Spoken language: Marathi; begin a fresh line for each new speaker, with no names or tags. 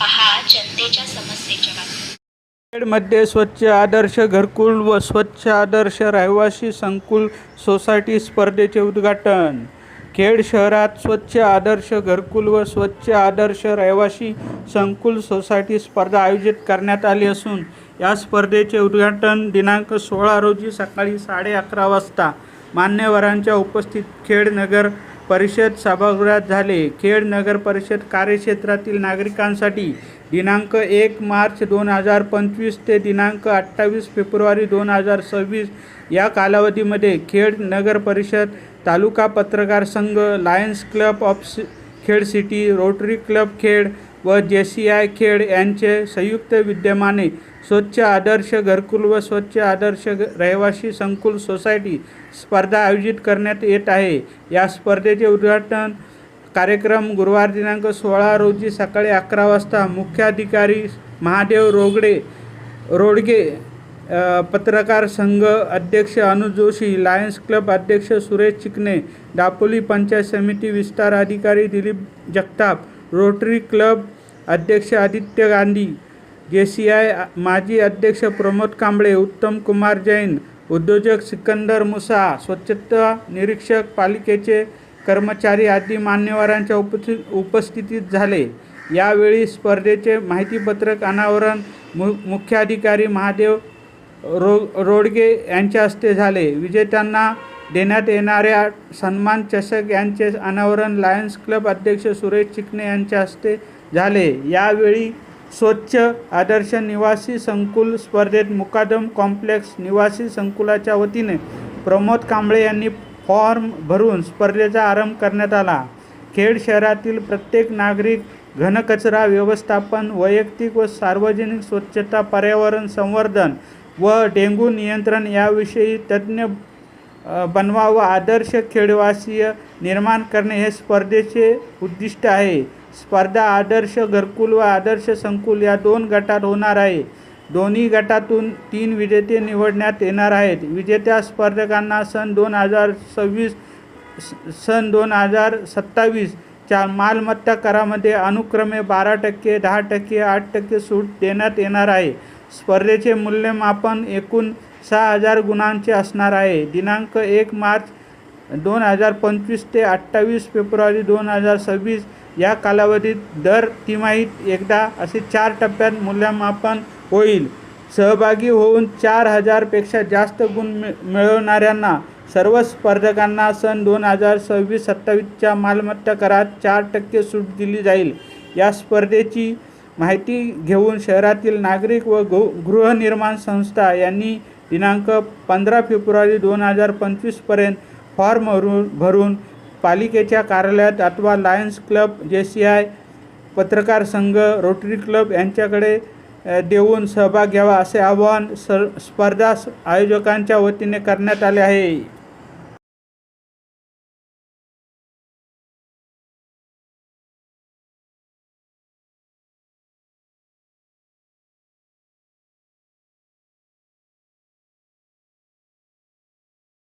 पहा जनतेच्या समस्येच्या बातम्या
खेडमध्ये स्वच्छ आदर्श घरकुल व स्वच्छ आदर्श रहिवासी संकुल सोसायटी स्पर्धेचे उद्घाटन. खेड शहरात स्वच्छ आदर्श घरकुल व स्वच्छ आदर्श रहिवासी संकुल सोसायटी स्पर्धा आयोजित करण्यात आली असून या स्पर्धेचे उद्घाटन दिनांक सोळा रोजी सकाळी साडे अकरा वाजता मान्यवरांच्या उपस्थित खेड नगर परिषद सभागृहात झाले. खेड नगर परिषद कार्यक्षेत्रातील नागरिकांसाठी दिनांक एक मार्च दोन हजार पंचवीस ते दिनांक अठ्ठावीस फेब्रुवारी दोन हजार सव्वीस या कालावधीमध्ये खेड नगर परिषद तालुका पत्रकार संघ lions club of C Khed city rotary club Khed व जे सी आय खेड यांचे संयुक्त विद्यमाने स्वच्छ आदर्श घरकुल व स्वच्छ आदर्श रहिवासी संकुल सोसायटी स्पर्धा आयोजित करण्यात येत आहे. या स्पर्धेचे उद्घाटन कार्यक्रम गुरुवार दिनांक सोळा रोजी सकाळी अकरा वाजता मुख्याधिकारी महादेव रोगडे रोडगे पत्रकार संघ अध्यक्ष अनुज जोशी लायन्स क्लब अध्यक्ष सुरेश चिकणे दापोली पंचायत समिती विस्तार अधिकारी दिलीप जगताप रोटरी क्लब अध्यक्ष आदित्य गांधी जे सी आय माजी अध्यक्ष प्रमोद कांबळे उत्तम कुमार जैन उद्योजक सिकंदर मुसा स्वच्छता निरीक्षक पालिकेचे कर्मचारी आदी मान्यवरांच्या उपस्थित उपस्थितीत झाले. यावेळी स्पर्धेचे माहितीपत्रक अनावरण मु मुख्याधिकारी महादेव रो रोडगे यांच्या हस्ते झाले. विजेत्यांना देण्यात येणाऱ्या सन्मान चषक यांचे अनावरण लायन्स क्लब अध्यक्ष सुरेश चिकणे यांच्या हस्ते झाले. यावेळी स्वच्छ आदर्श निवासी संकुल स्पर्धेत मुकादम कॉम्प्लेक्स निवासी संकुलाच्या वतीने प्रमोद कांबळे यांनी फॉर्म भरून स्पर्धेचा आरंभ करण्यात आला. खेड शहरातील प्रत्येक नागरिक घनकचरा व्यवस्थापन वैयक्तिक व सार्वजनिक स्वच्छता पर्यावरण संवर्धन व डेंग्यू नियंत्रण याविषयी तज्ज्ञ बनवा व आदर्श खेडवासीय निर्माण करणे हे स्पर्धेचे उद्दिष्ट आहे. स्पर्धा आदर्श घरकुल व आदर्श संकुल या दोन गटात होणार आहे. दोन्ही गटातून तीन विजेते निवडण्यात येणार आहेत. विजेत्या स्पर्धकांना सन दोन हजार सव्वीस सन दोन हजार सत्तावीसच्या मालमत्ता करामध्ये अनुक्रमे बारा टक्के दहा टक्के आठ टक्के सूट देण्यात येणार आहे. स्पर्धेचे मूल्यमापन एकूण सहा हजार गुणांचे असणार आहे. दिनांक एक मार्च दोन हजार पंचवीस ते अठ्ठावीस फेब्रुवारी दोन हजार सव्वीस या कालावधीत दर तिमाहीत एकदा असे चार टप्प्यात मूल्यमापन होईल. सहभागी होऊन चार हजारपेक्षा जास्त गुण मिळवणाऱ्यांना सर्व स्पर्धकांना सन दोन हजार सव्वीस सत्तावीसच्या मालमत्ता करात चार टक्के सूट दिली जाईल. या स्पर्धेची माहिती घेऊन शहरातील नागरिक व गो गृहनिर्माण संस्था यांनी दिनांक पंधरा फेब्रुवारी दोन हजार पंचवीसपर्यंत फॉर्म भरून भरून पालिकेच्या कार्यालयात अथवा lions club J C I पत्रकार संघ रोटरी क्लब यांच्याकडे देऊन सहभाग घ्यावा असे आवाहन स स्पर्धा आयोजकांच्या वतीने करण्यात आले आहे.